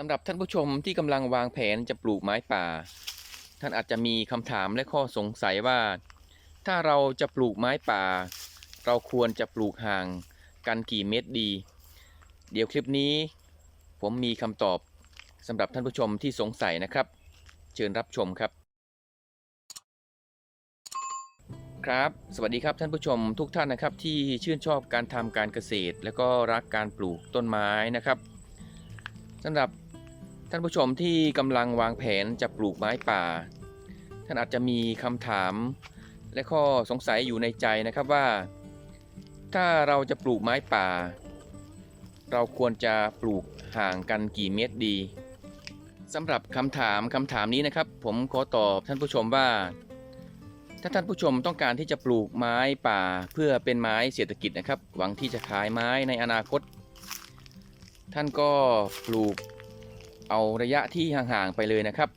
สำหรับท่านผู้ชมที่กำลังวางแผนจะปลูกไม้ป่า ท่านอาจจะมีคำถามและข้อสงสัยว่า ถ้าเราจะปลูกไม้ป่า เราควรจะปลูกห่างกันกี่เมตรดี เดี๋ยวคลิปนี้ ผมมีคำตอบสำหรับท่านผู้ชมที่สงสัยนะครับ เชิญรับชมครับ ครับ สวัสดีครับท่านผู้ชมทุกท่านนะครับ ที่ชื่นชอบการทำการเกษตร และก็รักการปลูกต้นไม้นะครับสำหรับ ท่านผู้ชมที่กำลังวางแผนจะปลูกไม้ป่า ท่านอาจจะมีคำถาม และข้อสงสัยอยู่ในใจนะครับว่า ถ้าเราจะปลูกไม้ป่า เราควรจะปลูกห่างกันกี่เมตรดีสำหรับคำถามคำถามนี้นะครับ ผมขอตอบท่านผู้ชมว่า ถ้าท่านผู้ชมต้องการที่จะปลูกไม้ป่าเพื่อเป็นไม้เศรษฐกิจนะครับ หวังที่จะขายไม้ในอนาคต ท่านก็ปลูก เอาระยะที่ห่างๆไปเลยนะครับ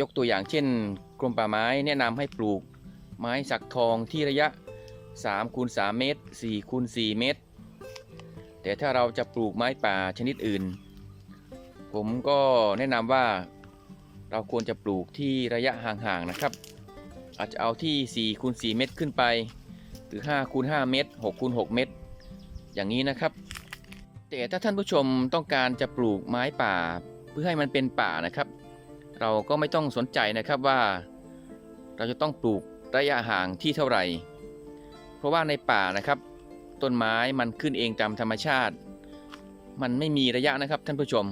ยกตัวอย่างเช่น กรมป่าไม้แนะนำให้ปลูกไม้สักทองที่ระยะ3คูณ3เมตร4คูณ4เมตร แต่ถ้าเราจะปลูกไม้ป่าชนิดอื่น ผมก็แนะนำว่าเราควรจะปลูกที่ระยะห่างๆนะครับ อาจจะเอาที่4คูณ4เมตรขึ้นไป หรือ5คูณ5เมตร6คูณ6เมตร อย่างนี้นะครับ แต่ถ้าท่านผู้ชมต้องการจะปลูกไม้ป่า เพื่อให้มันเป็นป่านะครับ เราก็ไม่ต้องสนใจนะครับว่า เราจะต้องปลูกระยะห่างที่เท่าไหร่ เพราะว่าในป่านะครับ ต้นไม้มันขึ้นเองตามธรรมชาติ มันไม่มีระยะนะครับท่านผู้ชม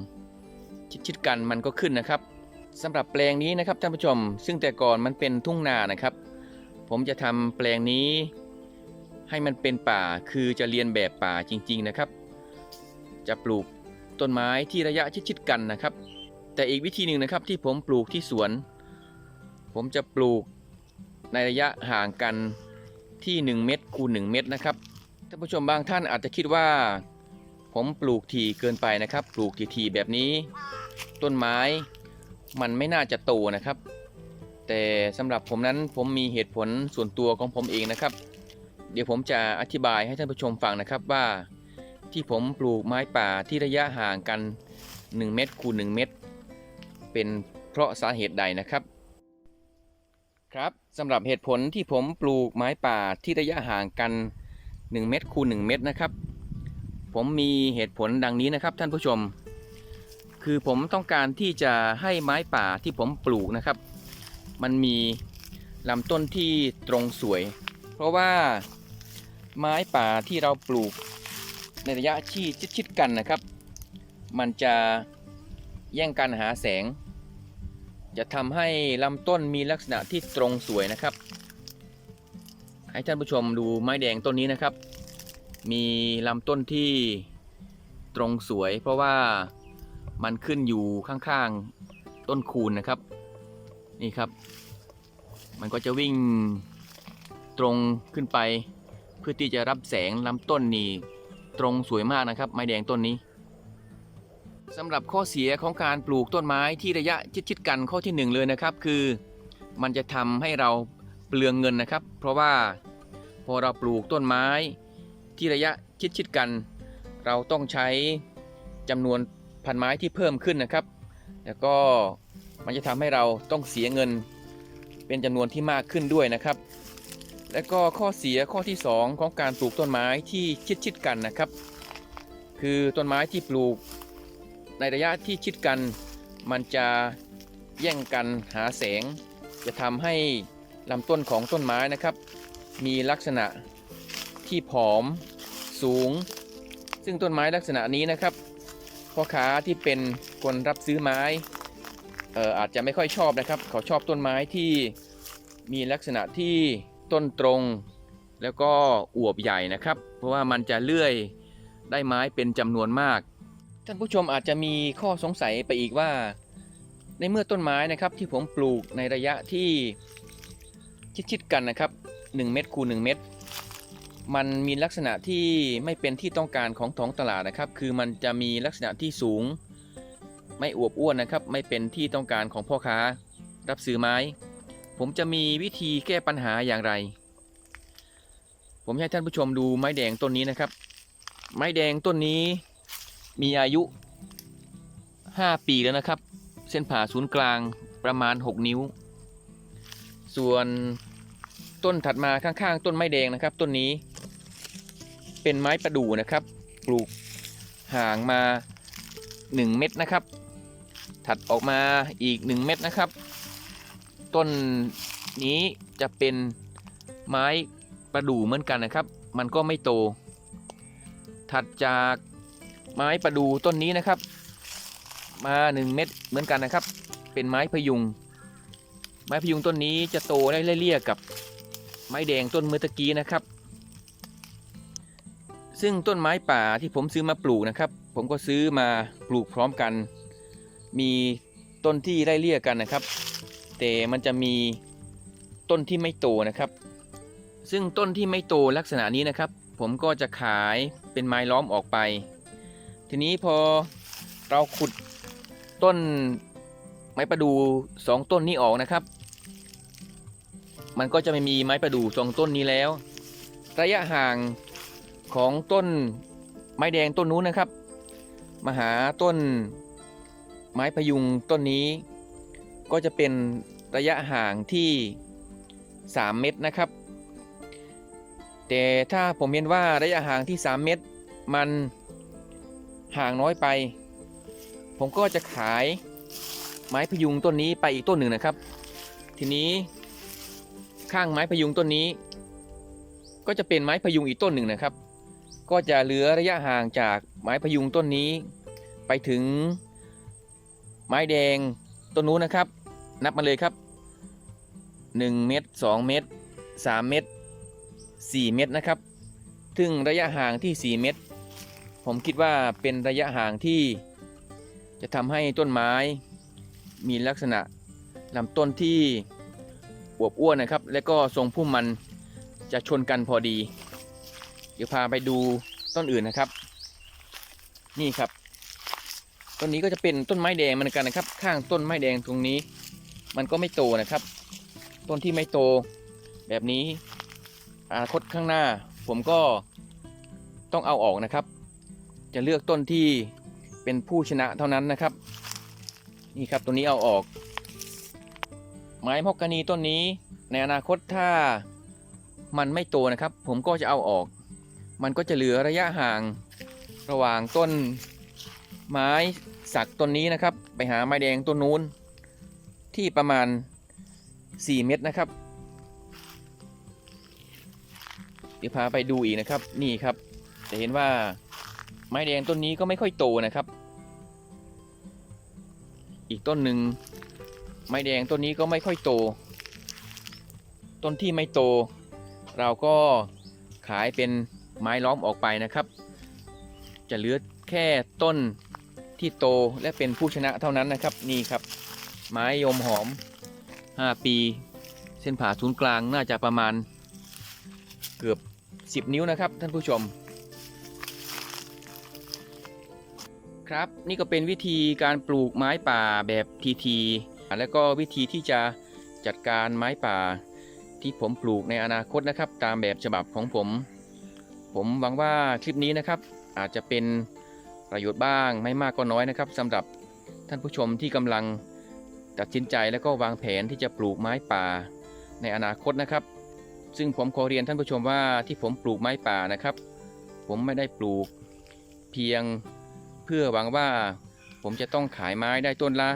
ชิดๆกันมันก็ขึ้นนะครับสำหรับแปลงนี้นะครับท่านผู้ชม ซึ่งแต่ก่อนมันเป็นทุ่งนานะครับ ผมจะทำแปลงนี้ ให้มันเป็นป่าคือจะเรียนแบบป่าจริง ๆนะครับ จะปลูก ต้นไม้ที่ระยะชิดๆกันนะครับ แต่อีกวิธีหนึ่งนะครับที่ผมปลูกที่สวน ผมจะปลูกในระยะห่างกันที่ 1 เมตรคูณ1เมตรนะครับท่านผู้ชมบางท่านอาจจะคิดว่า ผมปลูกถี่เกินไปนะครับ ปลูกถี่ๆแบบนี้ ต้นไม้มันไม่น่าจะโตนะครับ แต่สำหรับผมนั้นผมมีเหตุผลส่วนตัวของผมเองนะครับ เดี๋ยวผมจะอธิบายให้ท่านผู้ชมฟังนะครับว่า ที่ผมปลูกไม้ป่าที่ระยะห่างกัน 1 เมตรคูณ1เมตร เป็นเพราะสาเหตุใดนะครับครับสำหรับเหตุผลที่ผมปลูกไม้ป่าที่ระยะห่างกัน 1 เมตรคูณ1เมตรนะครับ ผมมีเหตุผลดังนี้นะครับท่านผู้ชม คือผมต้องการที่จะให้ไม้ป่าที่ผมปลูกนะครับ มันมีลำต้นที่ตรงสวย เพราะว่าไม้ป่าที่เราปลูก ในระยะที่ชิดๆกันนะครับ มันจะแย่งกันหาแสง จะทำให้ลำต้นมีลักษณะที่ตรงสวยนะครับ ให้ท่านผู้ชมดูไม้แดงต้นนี้นะครับ มีลำต้นที่ตรงสวย เพราะว่ามันขึ้นอยู่ข้างๆต้นคูณนะครับ นี่ครับ มันก็จะวิ่งตรงขึ้นไปเพื่อที่จะรับแสงลำต้นนี่ ตรงสวยมากนะครับ ไม้แดงต้นนี้สำหรับข้อเสียของการปลูกต้นไม้ที่ระยะชิดๆกันข้อที่หนึ่งเลยนะครับ คือมันจะทำให้เราเปลืองเงินนะครับ เพราะว่าพอเราปลูกต้นไม้ที่ระยะชิดๆกัน เราต้องใช้จำนวนพันไม้ที่เพิ่มขึ้นนะครับ แล้วก็มันจะทำให้เราต้องเสียเงินเป็นจำนวนที่มากขึ้นด้วยนะครับ และก็ข้อเสียข้อที่ 2 ของการปลูกต้นไม้ที่ชิดๆกันนะครับ คือต้นไม้ที่ปลูกในระยะที่ชิดกัน มันจะแย่งกันหาแสง จะทำให้ลำต้นของต้นไม้นะครับ มีลักษณะที่ผอมสูง ซึ่งต้นไม้ลักษณะนี้นะครับพ่อค้าที่เป็นคนรับซื้อไม้เอ่ออาจจะไม่ค่อยชอบนะครับ เขาชอบต้นไม้ที่มีลักษณะที่ ต้นตรง แล้วก็อวบใหญ่นะครับ เพราะว่ามันจะเลื่อยได้ไม้เป็นจำนวนมาก ท่านผู้ชมอาจจะมีข้อสงสัยไปอีกว่า ในเมื่อต้นไม้นะครับที่ผมปลูกในระยะที่ชิดๆกันนะครับ 1 เมตรคูณ1เมตร มันมีลักษณะที่ไม่เป็นที่ต้องการของท้องตลาดนะครับ คือมันจะมีลักษณะที่สูง ไม่อวบอ้วนนะครับ ไม่เป็นที่ต้องการของพ่อค้า รับซื้อไม้ ผมจะมีวิธีแก้ปัญหาอย่างไร ผมให้ท่านผู้ชมดูไม้แดงต้นนี้นะครับ ไม้แดงต้นนี้มีอายุ 5 ปีแล้วนะครับ เส้นผ่าศูนย์กลางประมาณ 6 นิ้ว ส่วนต้นถัดมาข้างๆ ต้นไม้แดงนะครับ ต้นนี้ เป็นไม้ประดู่นะครับ ปลูกห่างมา 1 เม็ดนะครับ ถัดออกมาอีก 1 เม็ดนะครับ ต้นนี้จะเป็นไม้ประดู่เหมือนกันนะครับ มันก็ไม่โต ถัดจากไม้ประดู่ต้นนี้นะครับ มา 1 เม็ดเหมือนกันนะครับ เป็นไม้พยุง ไม้พยุงต้นนี้จะโตได้เลี่ยกับไม้แดงต้นเมื่อตะกี้นะครับ ซึ่งต้นไม้ป่าที่ผมซื้อมาปลูกนะครับ ผมก็ซื้อมาปลูกพร้อมกัน มีต้นที่ไล่เลี่ยกันนะครับ แต่มันจะมีต้นที่ไม่โตนะครับ ซึ่งต้นที่ไม่โตลักษณะนี้นะครับ ผมก็จะขายเป็นไม้ล้อมออกไป ทีนี้พอเราขุดต้นไม้ประดู่สองต้นนี้ออกนะครับ มันก็จะไม่มีไม้ประดู่สองต้นนี้แล้ว ระยะห่างของต้นไม้แดงต้นนู้นนะครับ มาหาต้นไม้พยุงต้นนี้ ก็จะเป็นระยะห่างที่ 3 เมตรนะครับ แต่ถ้าผมเห็นว่าระยะห่างที่ 3 เมตร มันห่างน้อยไป ผมก็จะขายไม้พยุงต้นนี้ไปอีกต้นหนึ่งนะครับ ทีนี้ข้างไม้พยุงต้นนี้ ก็จะเป็นไม้พยุงอีกต้นหนึ่งนะครับ ก็จะเหลือระยะห่างจากไม้พยุงต้นนี้ ไปถึงไม้แดงต้นนู้นนะครับ นับมาเลยครับ 1 เมตร 2 เมตร 3 เมตร 4 เมตรนะครับซึ่งระยะห่างที่ 4 เมตร ผมคิดว่าเป็นระยะห่างที่จะทำให้ต้นไม้มีลักษณะลำต้นที่อวบอ้วนนะครับ และก็ทรงพุ่มมันจะชนกันพอดี เดี๋ยวพาไปดูต้นอื่นนะครับ นี่ครับ ต้นนี้ก็จะเป็นต้นไม้แดงเหมือนกันนะครับ ข้างต้นไม้แดงตรงนี้ มันก็ไม่โตนะครับ ต้นที่ไม่โตแบบนี้อนาคตข้างหน้า ผมก็ต้องเอาออกนะครับ จะเลือกต้นที่เป็นผู้ชนะเท่านั้นนะครับ นี่ครับตัวนี้เอาออก ไม้มอกกานีต้นนี้ในอนาคตถ้ามันไม่โตนะครับ ผมก็จะเอาออก มันก็จะเหลือระยะห่างระหว่างต้นไม้สักต้นนี้นะครับ ไปหาไม้แดงต้นนู้น ที่ประมาณ 4 เมตรนะครับ เดี๋ยวพาไปดูอีกนะครับ นี่ครับ จะเห็นว่าไม้แดงต้นนี้ก็ไม่ค่อยโตนะครับ อีกต้นหนึ่งไม้แดงต้นนี้ก็ไม่ค่อยโต ต้นที่ไม่โต เราก็ขายเป็นไม้ล้อมออกไปนะครับ จะเหลือแค่ต้นที่โตและเป็นผู้ชนะเท่านั้นนะครับนี่ครับ ไม้ยมหอม 5 ปี เส้นผ่าศูนย์กลางน่าจะประมาณเกือบ 10 นิ้วนะครับท่านผู้ชม ครับนี่ก็เป็นวิธีการปลูกไม้ป่าแบบทีทีแล้วก็วิธีที่จะจัดการไม้ป่าที่ผมปลูกในอนาคตนะครับ ตามแบบฉบับของผม ผมหวังว่าคลิปนี้นะครับ อาจจะเป็นประโยชน์บ้างไม่มากก็น้อยนะครับสำหรับท่านผู้ชมที่กำลัง ตัดสินใจแล้วก็วางแผนที่จะปลูกไม้ป่าในอนาคตนะครับ ซึ่งผมขอเรียนท่านผู้ชมว่าที่ผมปลูกไม้ป่านะครับ ผมไม่ได้ปลูกเพียงเพื่อหวังว่าผมจะต้องขายไม้ได้ต้นละ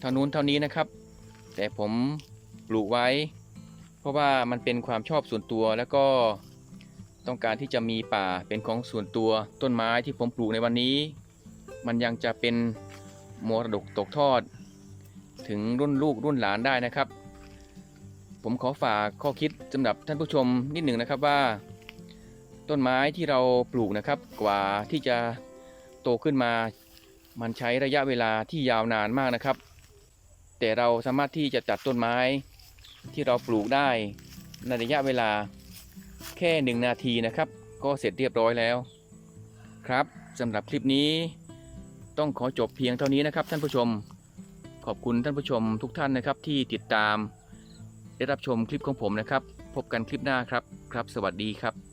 เท่านู้นเท่านี้นะครับ แต่ผมปลูกไว้ เพราะว่ามันเป็นความชอบส่วนตัวแล้วก็ต้องการที่จะมีป่าเป็นของส่วนตัวต้นไม้ที่ผมปลูกในวันนี้ มันยังจะเป็นมรดกตกทอด ถึงรุ่นลูกรุ่นหลานได้นะครับ ผมขอฝากข้อคิดสำหรับท่านผู้ชมนิดหนึ่งนะครับว่า ต้นไม้ที่เราปลูกนะครับกว่าที่จะโตขึ้นมา มันใช้ระยะเวลาที่ยาวนานมากนะครับ แต่เราสามารถที่จะจัดต้นไม้ที่เราปลูกได้ในระยะเวลาแค่หนึ่งนาทีนะครับ ก็เสร็จเรียบร้อยแล้ว ครับสำหรับคลิปนี้ต้องขอจบเพียงเท่านี้นะครับท่านผู้ชม ขอบคุณท่านผู้ชมทุกท่านนะครับที่ติดตาม ได้รับชมคลิปของผมนะครับ พบกันคลิปหน้าครับ ครับ สวัสดีครับ